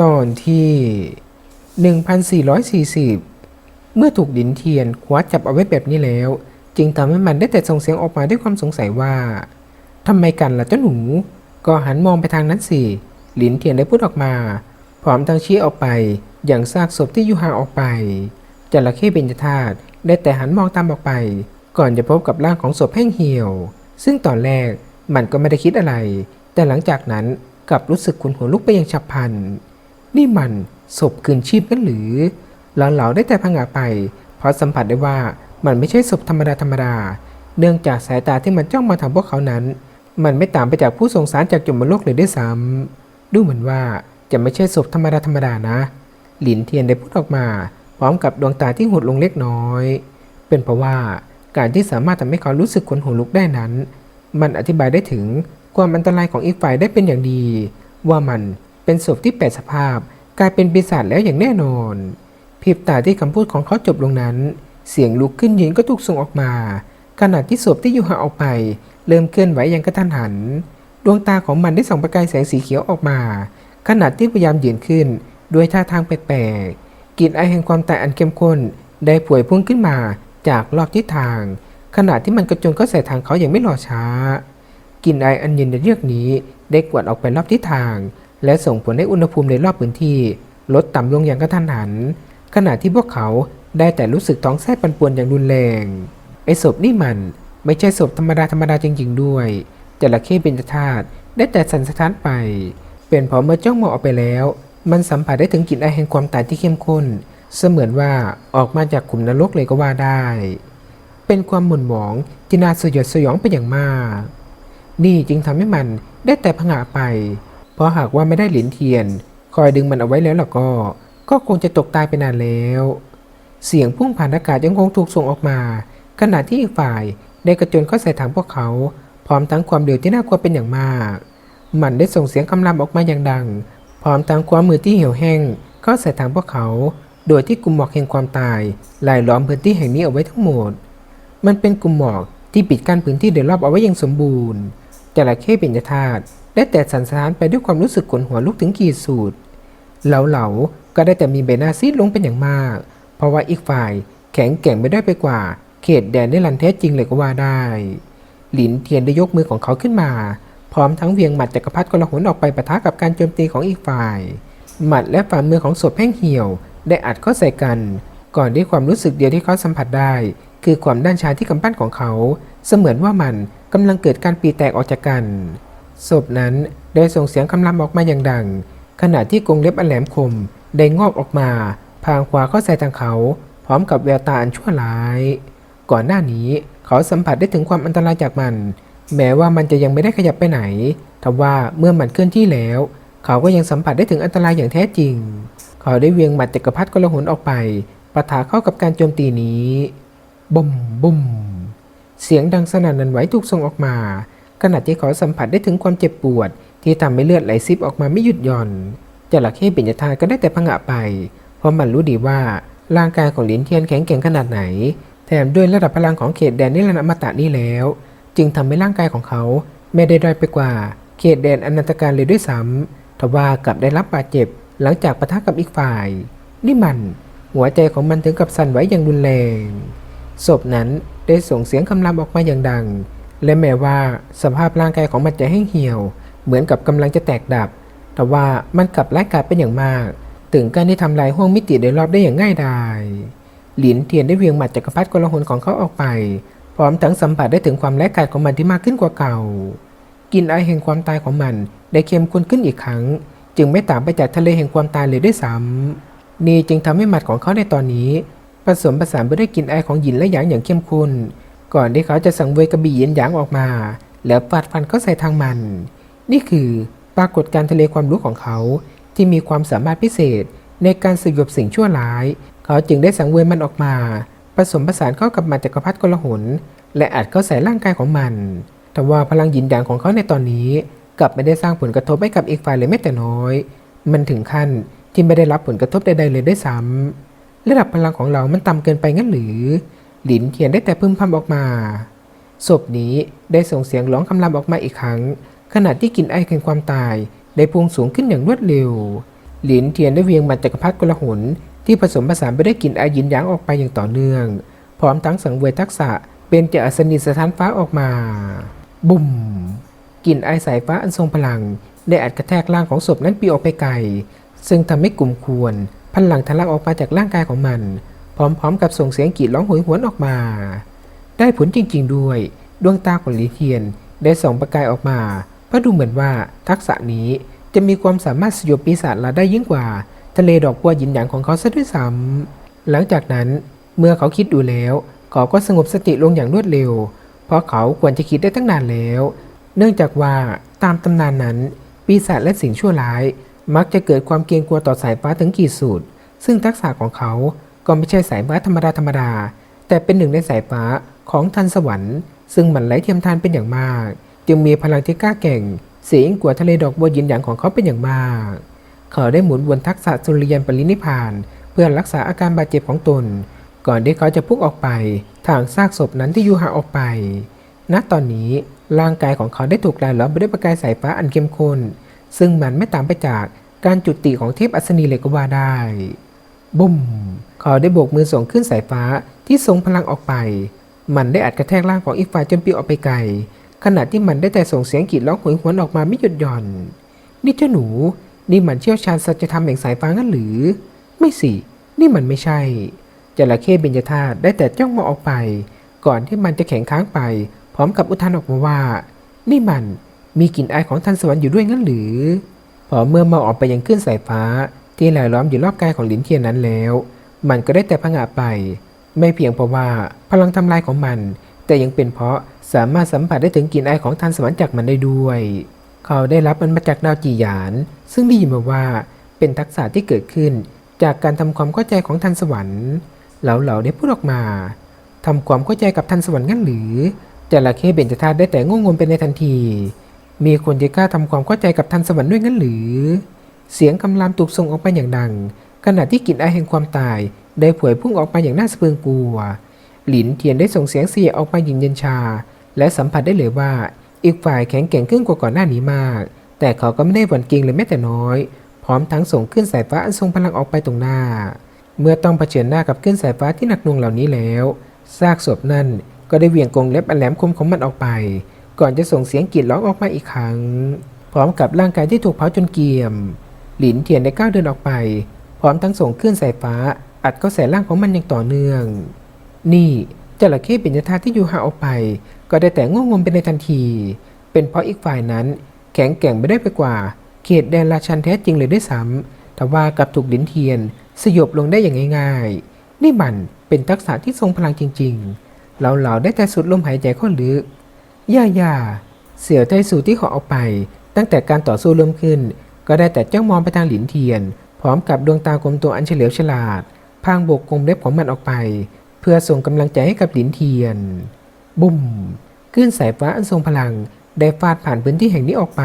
ตอนที่ 1440 เมื่อถูกดินเทียนคว้าจับเอาไว้แบบนี้แล้ว จึงทำให้มันได้แต่ส่งเสียงออกมาด้วยความสงสัยว่าทำไมกันล่ะเจ้าหนู ก็หันมองไปทางนั้นสิหลินเทียนได้พูดออกมาพร้อมทั้งชี้ออกไป อย่างซากศพที่อยู่ห่างออกไปจระเข้เบญจธาตุได้แต่หันมองตามออกไป ก่อนจะพบกับร่างของศพแห้งเหี่ยว ซึ่งตอนแรกมันก็ไม่ได้คิดอะไร แต่หลังจากนั้นกลับรู้สึกขุนหัวลุกไปอย่างฉับพลัน นี่มันศพคืนชีพกันหรือ หลานเหลาได้แต่พังอาไป เพราะสัมผัสได้ว่ามันไม่ใช่ศพธรรมดาธรรมดา เนื่องจากสายตาที่มันจ้องมาทางพวกเขานั้น มันไม่ต่างไปจากผู้สงสารจากจุมโลกเลยด้วยซ้ำดูเหมือนว่าจะไม่ใช่ศพธรรมดาธรรมดานะ หลินเทียนได้พูดออกมา พร้อมกับดวงตาที่หดลงเล็กน้อย เป็นเพราะว่าการที่สามารถทำให้เขารู้สึกขนหัวลุกได้นั้น มันอธิบายได้ถึงความอันตรายของอีกฝ่ายได้เป็นอย่างดี ว่ามัน เป็นศพที่แปลสภาพ กลายเป็นปีศาจแล้วอย่างแน่นอนพิบตาที่คำพูดของเขาจบลงนั้น เสียงลุกขึ้นยืนก็ถูกส่งออกมา ขณะที่ศพที่อยู่ห่างออกไป เริ่มเคลื่อนไหวอย่างกระทันหัน ดวงตาของมันได้ส่องประกายแสงสีเขียวออกมา ขณะที่พยายามยืนขึ้น ด้วยท่าทางแปลกๆกลิ่นไอแห่งความตายอันเข้มข้น ได้ผวยพุ่งขึ้นมาจากรอบทิศทาง ขณะที่มันกระโจนเข้าใส่ทางเขาอย่างไม่รอช้ากลิ่นไออันเย็นในเรือกนี้ได้กวาดออกไปรอบทิศทาง และส่งผลให้อุณหภูมิในรอบพื้นที่ ลดต่ำลงอย่างกระทันหัน ขณะที่พวกเขาได้แต่รู้สึกท้องแส้ปั่นป่วนอย่างรุนแรง ไอ้ศพนี่มันไม่ใช่ศพธรรมดาธรรมดาจริง ๆ ด้วยจระเข้เป็นธาตุได้แต่สั่นสะท้านไป เป็นพราะเมื่อจ้องมองออกไปแล้ว มันสัมผัสได้ถึงกลิ่นไอแห่งความตายที่เข้มข้น เสมือนว่าออกมาจากขุมนรกเลยก็ว่าได้ เป็นความหม่นหมองที่น่าสยดสยองเป็นอย่างมาก นี่จึงทำให้มันได้แต่ผงะไป เพราะหากว่าไม่ได้หลินเทียน คอยดึงมันเอาไว้แล้วล่ะก็ ก็คงจะตกตายไปนานแล้ว เสียงพุ่งผ่านอากาศยังคงถูกส่งออกมา ขณะที่อีกฝ่ายได้กระโจนเข้าใส่ถังพวกเขา พร้อมทั้งความเร็วที่น่ากลัวเป็นอย่างมาก มันได้ส่งเสียงคำรามออกมาอย่างดัง พร้อมทั้งความมือที่เหี่ยวแห้งเข้าใส่ถังพวกเขา โดยที่กลุ่มหมอกแห่งความตายลายล้อมพื้นที่แห่งนี้เอาไว้ทั้งหมด มันเป็นกลุ่มหมอกที่ปิดกั้นพื้นที่โดยรอบเอาไว้อย่างสมบูรณ์ จระเข้เป็นธาตุได้แต่สันสานไปด้วยความรู้สึกขนหัวลุกถึงขีดสุดเหลาๆก็ได้แต่มีใบหน้าซีดลงเป็นอย่างมาก เพราะว่าอีกฝ่ายแข็งแกร่งไปได้ไปกว่า เขตแดนได้ลันแท้จริงเลยก็ว่าได้ หลินเทียนได้ยกมือของเขาขึ้นมา พร้อมทั้งเวียงหมัดจักรพรรดิกลหนออกไปปะทะกับการโจมตีของอีกฝ่าย หมัดและฝ่ามือของศพแห้งเหี่ยว ได้อัดเข้าใส่กัน ก่อนที่ความรู้สึกเดียวที่เขาสัมผัสได้ คือความด้านชาที่กำปั้นของเขา เสมือนว่ามัน กำลังเกิดการปีแตกออกจากกัน ศพนั้นได้ส่งเสียงคำรามออกมาอย่างดัง ขณะที่กรงเล็บอันแหลมคมได้งอกออกมาพางขวาเข้าใส่ทางเขา พร้อมกับแววตาอันชั่วร้าย ก่อนหน้านี้เขาสัมผัสได้ถึงความอันตรายจากมัน แม้ว่ามันจะยังไม่ได้ขยับไปไหนทว่าเมื่อมันเคลื่อนที่แล้ว เขาก็ยังสัมผัสได้ถึงอันตรายอย่างแท้จริง เขาได้เวียงหมัดจักรพรรดิกลหนออกไปปะทะเข้ากับการโจมตีนี้บุ่มบุ่ม เสียงดังสนั่นหวันไหวถูกส่งออกมาขณะที่เขาสัมผัสได้ถึงความเจ็บปวด ที่ทำให้เลือดไหลซิบออกมาไม่หยุดหย่อนจระเข้ปิญญาทานก็ได้แต่พังะไป เพราะมันรู้ดีว่าร่างกายของหลินเทียนแข็งแกร่งขนาดไหน แถมด้วยระดับพลังของเขตแดนนิรันดร์อมตะนี้แล้ว จึงทำให้ร่างกายของเขาไม่ได้ด้อยไปกว่า เขตแดนอนันตการเลยด้วยซ้ำทว่ากลับได้รับบาดเจ็บหลังจากปะทะกับอีกฝ่าย นี่มัน หัวใจของมันถึงกับสั่นไหวอย่างรุนแรง ศพนั้นได้ส่งเสียงคำรามออกมาอย่างดัง และแม้ว่าสภาพร่างกายของมันจะแห้งเหี่ยว เหมือนกับกำลังจะแตกดับ แต่ว่ามันกลับไร้ายกาจเป็นอย่างมาก ถึงการที่ทำลายห้วงมิติโดยรอบได้อย่างง่ายดายหลินเทียนได้เวียงหมัดจักรพรรดิกลหนของเขาออกไป พร้อมทั้งสัมผัสได้ถึงความไร้ายกาจของมันที่มากขึ้นกว่าเก่า กินไอแห่งความตายของมันได้เข้มข้นขึ้นอีกครั้ง จึงไม่ต่างไปจากทะเลแห่งความตายเลยด้วยซ้ำนี่จึงทำให้หมัดของเขาในตอนนี้ ผสมผสานไปด้วยกลิ่นไอของหยินและหยางอย่างเข้มข้นก่อนที่เขาจะสังเวยกระบี่หยินหยางออกมา แล้วฟาดฟันเข้าใส่ทางมัน นี่คือปรากฏการทะเลความรู้ของเขาที่มีความสามารถพิเศษในการสยบสิ่งชั่วร้าย เขาจึงได้สังเวยมันออกมา ผสมผสานเข้ากับมันจักรพรรดิกลหน และอัดเข้าใส่ร่างกายของมันแต่ว่าพลังหยินหยางของเขาในตอนนี้ กลับไม่ได้สร้างผลกระทบให้กับอีกฝ่ายเลยแม้แต่น้อย มันถึงขั้นที่ไม่ได้รับผลกระทบใดๆเลยด้วยซ้ำ ระดับพลังของเรามันต่ำเกินไปงั้นหรือ หลินเทียนได้แต่พึมพำออกมาศพนี้ได้ส่งเสียงร้องคำรามออกมาอีกครั้ง ขณะที่กลิ่นไอแห่งความตาย ได้พุ่งสูงขึ้นอย่างรวดเร็ว หลินเทียนได้เวียงมันจักรพรรดิกลหนที่ผสมผสานไปด้วยกลิ่นอายินหยางออกไปอย่างต่อเนื่อง พร้อมทั้งสังเวยทักษะเป็นเจอัศนีสถานฟ้าออกมา บุ่มกลิ่นไอสายฟ้าอันทรงพลัง ได้อัดกระแทกร่างของศพนั้นปลิวออกไปไกล ซึ่งทำให้กลุ่มควร พลังทะลักออกมาจากร่างกายของมัน พร้อมๆ กับส่งเสียงกรีดร้องโหยหวนออกมา ได้ผลจริงๆด้วย ดวงตาของหลีเทียนได้ส่องประกายออกมาเพราะดูเหมือนว่าทักษะนี้จะมีความสามารถสยบปีศาจละได้ยิ่งกว่า ทะเลดอกบัวหยินหยางของเขาซะด้วยซ้ำหลังจากนั้นเมื่อเขาคิดดูแล้วเขาก็สงบสติลงอย่างรวดเร็ว เพราะเขาควรจะคิดได้ตั้งนานแล้ว เนื่องจากว่าตามตำนานนั้น ปีศาจและสิ่งชั่วร้าย มักจะเกิดความเกรงกลัวต่อสายฟ้าถึงกี่สุด ซึ่งทักษะของเขาก็ไม่ใช่สายฟ้าธรรมดาธรรมดา แต่เป็นหนึ่งในสายฟ้าของทันสวรรค์ ซึ่งมันไหลเทียมทานเป็นอย่างมาก จึงมีพลังที่กล้าแก่ง เสียงกว่าทะเลดอกบัวยินหยางของเขาเป็นอย่างมาก เขาได้หมุนวนทักษะสุริยันปรินิพพาน เพื่อรักษาอาการบาดเจ็บของตน ก่อนที่เขาจะพุ่งออกไป ทางซากศพนั้นที่อยู่ห่างออกไป ณ ตอนนี้ร่างกายของเขาได้ถูกลายล้อมไปด้วยประกายสายฟ้าอันเข้มข้น ซึ่งมันไม่ต่างไปจากการจุติของเทพอัศนีเลยก็ว่าได้ บุ้มเขาได้โบกมือส่งขึ้นสายฟ้าที่ทรงพลังออกไป มันได้อัดกระแทกร่างของอีกฝ่ายจนปิวออกไปไกล ขณะที่มันได้แต่ส่งเสียงกรีดร้องโหยหวนออกมาไม่หยุดหย่อน นี่เจ้าหนู นี่มันเชี่ยวชาญสัจธรรมแห่งสายฟ้างั้นหรือ ไม่สิ นี่มันไม่ใช่ จระเข้เบญจธาตุได้แต่จ้องมองออกไป ก่อนที่มันจะแข็งค้างไป พร้อมกับอุทานออกมาว่า นี่มัน มีกลิ่นอายของทันสวรรค์อยู่ด้วยงั้นหรือ พอเมื่อมองออกไปยังขึ้นสายฟ้า ที่ลายล้อมอยู่รอบกายของหลินเทียนนั้นแล้ว มันก็ได้แต่พังอาไป ไม่เพียงเพราะว่าพลังทำลายของมัน แต่ยังเป็นเพราะสามารถสัมผัสได้ถึงกลิ่นอายของทันสวรรค์จากมันได้ด้วย เขาได้รับมันมาจากดาวจีหยาน ซึ่งได้ยินมาว่าเป็นทักษะที่เกิดขึ้น จากการทำความเข้าใจของทันสวรรค์เหล่าๆได้พูดออกมาทำความเข้าใจกับทันสวรรค์งั้นหรือจระเข้เบญจธาตุได้แต่งงงๆไปในทันที มีคนที่กล้าทำความเข้าใจกับทันสวรรค์ด้วยงั้นหรือ เสียงคำรามถูกส่งออกไปอย่างดัง ขณะที่กลิ่นอายแห่งความตายได้ผวยพุ่งออกมาอย่างน่าสะพรึงกลัว หลินเทียนได้ส่งเสียงเสียออกมายิงเย็นชา และสัมผัสได้เลยว่า อีกฝ่ายแข็งแกร่งขึ้นกว่าก่อนหน้านี้มาก แต่เขาก็ไม่ได้หวั่นเกรงเลยแม้แต่น้อย พร้อมทั้งส่งขึ้นสายฟ้าอันทรงพลังออกไปตรงหน้า เมื่อต้องเผชิญหน้ากับขึ้นสายฟ้าที่หนักหน่วงเหล่านี้แล้วซากศพนั่นก็ได้เหวี่ยงกรงเล็บอันแหลมคมของมันออกไป ก่อนจะส่งเสียงกรีดร้องออกมาอีกครั้ง พร้อมกับร่างกายที่ถูกเผาจนเกรียม หลินเทียนได้ก้าวเดินออกไป พร้อมทั้งส่งขึ้นสายฟ้า อัดเข้าใส่ร่างของมันอย่างต่อเนื่อง นี่จระเข้ปิญญธาตุที่อยู่ห่างออกไป ก็ได้แต่ง่วงงมไปในทันที เป็นเพราะอีกฝ่ายนั้น แข็งแกร่งไม่ได้ไปกว่า เขตแดนราชันแท้จริงเลยด้วยซ้ำแต่ว่ากับถูกดินเทียน สยบลงได้อย่างง่ายๆ นี่มันเป็นทักษะที่ทรงพลังจริงๆ เราเหล่าได้แต่สุดลมหายใจเข้าลึก ย่าย่าเสี่ยวไทสู่ที่ขาเอาไป ตั้งแต่การต่อสู้เริ่มขึ้น ก็ได้แต่จ้องมองไปทางหลินเทียน พร้อมกับดวงตากลมตัวอันเฉลียวฉลาด พางโบกกลมเล็บของมันออกไป เพื่อส่งกำลังใจให้กับหลินเทียน บุ้มคลื่นสายฟ้าอันทรงพลัง ได้ฟาดผ่านพื้นที่แห่งนี้ออกไป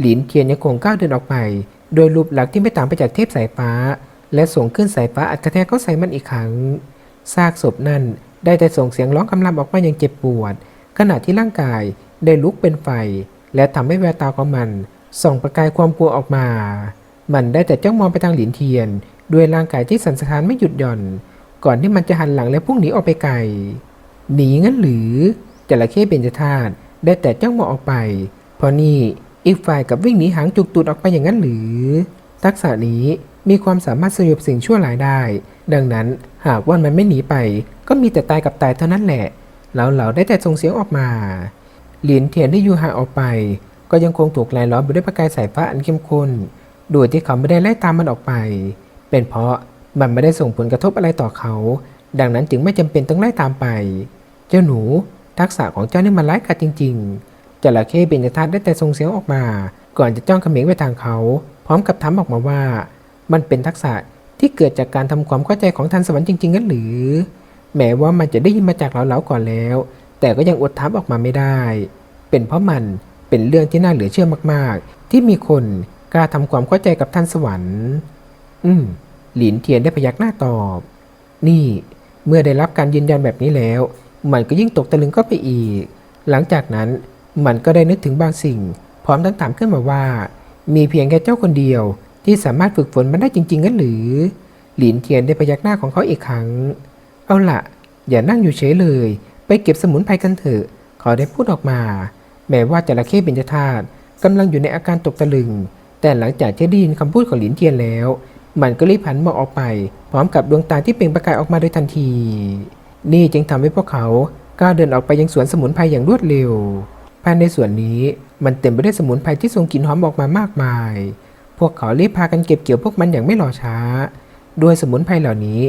หลินเทียนยังคงก้าวเดินออกไป โดยรูปหลักที่ไม่ต่างไปจากเทพสายฟ้า และส่งขึ้นสายฟ้าอัดกระแทกเข้าใส่มันอีกครั้งซากศพนั่นได้แต่ส่งเสียงร้องคำรามออกมาอย่างเจ็บปวด ขณะที่ร่างกายได้ลุกเป็นไฟ และทำให้แววตาของมันส่องประกายความกลัวออกมา มันได้แต่จ้องมองไปทางหลินเทียน ด้วยร่างกายที่สั่นสะท้านไม่หยุดหย่อน ก่อนที่มันจะหันหลังและพุ่งหนีออกไปไกล หนีงั้นหรือจระเข้เบญจธาตุได้แต่จ้องมองออกไป เพราะนี่อีกฝ่ายกับวิ่งหนีหางจุกตูดออกไปอย่างนั้นหรือ ทักษะนี้มีความสามารถสยบสิ่งชั่วร้ายได้ ดังนั้นหากว่ามันไม่หนีไป ก็มีแต่ตายกับตายเท่านั้นแหละ แล้วเหล่าได้แต่ส่งเสียงออกมา เหรียญเทียนที่อยู่ห่างออกไป ก็ยังคงถูกลายล้อมไปด้วยประกายสายฟ้าอันเข้มข้น โดยที่เขาไม่ได้ไล่ตามมันออกไป เป็นเพราะมันไม่ได้ส่งผลกระทบอะไรต่อเขา ดังนั้นจึงไม่จำเป็นต้องไล่ตามไป เจ้าหนู ทักษะของเจ้านี่มันร้ายกาจจริง ๆจระเข้เบญจธาตุได้แต่ส่งเสียงออกมา ก่อนจะจ้องเขม็งไปทางเขา พร้อมกับถามออกมาว่า มันเป็นทักษะที่เกิดจากการทำความเข้าใจของทันสวรรค์จริงๆงั้นหรือ แม้ว่ามันจะได้ยินมาจากเหลาๆก่อนแล้ว แต่ก็ยังอดถามออกมาไม่ได้ เป็นเพราะมันเป็นเรื่องที่น่าเหลือเชื่อมากๆ ที่มีคนกล้าทำความเข้าใจกับท่านสวรรค์ อืม หลินเทียนได้พยักหน้าตอบ นี่ เมื่อได้รับการยืนยันแบบนี้แล้ว มันก็ยิ่งตกตะลึงก็ไปอีก หลังจากนั้นมันก็ได้นึกถึงบางสิ่ง พร้อมทั้งถามขึ้นมาว่า มีเพียงแค่เจ้าคนเดียว ที่สามารถฝึกฝนมันได้จริงๆงั้นหรือ หลินเทียนได้พยักหน้าของเขาอีกครั้ง เอาละอย่านั่งอยู่เฉยเลย ไปเก็บสมุนไพรกันเถอะขาได้พูดออกมา แม้ว่าจระเข้เบญจธาตุกำลังอยู่ในอาการตกตะลึง แต่หลังจากที่ได้ยินคำพูดของหลินเทียนแล้ว มันก็รีบหันมองออกไป พร้อมกับดวงตาที่เปล่งประกายออกมาโดยทันที นี่จึงทำให้พวกเขาก้าวเดินออกไปยังสวนสมุนไพรอย่างรวดเร็ว ภายในสวนนี้มันเต็มไปด้วยสมุนไพรที่ทรงกลิ่นหอมออกมามากมาย พวกเขารีบพากันเก็บเกี่ยวพวกมันอย่างไม่รอช้า ด้วยสมุนไพรเหล่านี้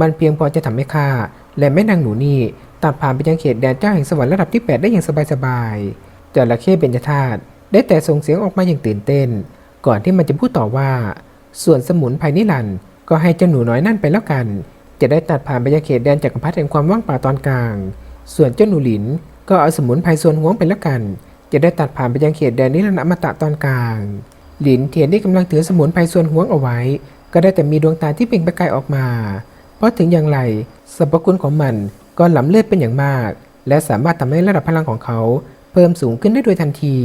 มันเพียงพอจะทำให้ข้าและแม่นางหนูนี่ตัดผ่านไปยังเขตแดนเจ้าแห่งสวรรค์ระดับที่ 8 ได้อย่างสบายๆจระเข้เบญจธาตุได้แต่ส่งเสียงออกมาอย่างตื่นเต้น ก่อนที่มันจะพูดต่อว่า ส่วนสมุนไพรนิรันด์ก็ให้เจ้าหนูน้อยนั่นไปแล้วกัน จะได้ตัดผ่านไปยังเขตแดนจักรพรรดิแห่งความว่างเปล่าตอนกลาง ส่วนเจ้าหนูหลินก็เอาสมุนไพรส่วนหวงไปแล้วกัน จะได้ตัดผ่านไปยังเขตแดนนิรันดร์อมตะตอนกลาง หลินเทียนที่กำลังถือสมุนไพรส่วนหวงเอาไว้ ก็ได้แต่มีดวงตาที่เปล่งประกายออกมา เพราะถึงอย่างไรสรรพคุณของมันก็ล้ำเลิศเป็นอย่างมาก และสามารถทำให้ระดับพลังของเขา เพิ่มสูงขึ้นได้โดยทันที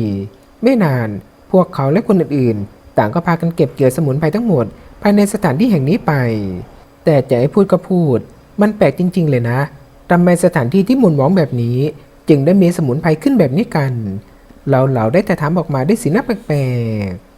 ไม่นานพวกเขาและคนอื่นๆ ต่างก็พากันเก็บเกี่ยวสมุนไพรทั้งหมด ภายในสถานที่แห่งนี้ไป แต่จะให้พูดก็พูด มันแปลกจริง ๆ เลยนะทำไมสถานที่ที่หมุนหมองแบบนี้ จึงได้มีสมุนไพรขึ้นแบบนี้กัน เราเหล่าได้แต่ถามออกมาด้วยสีหน้าแปลกๆ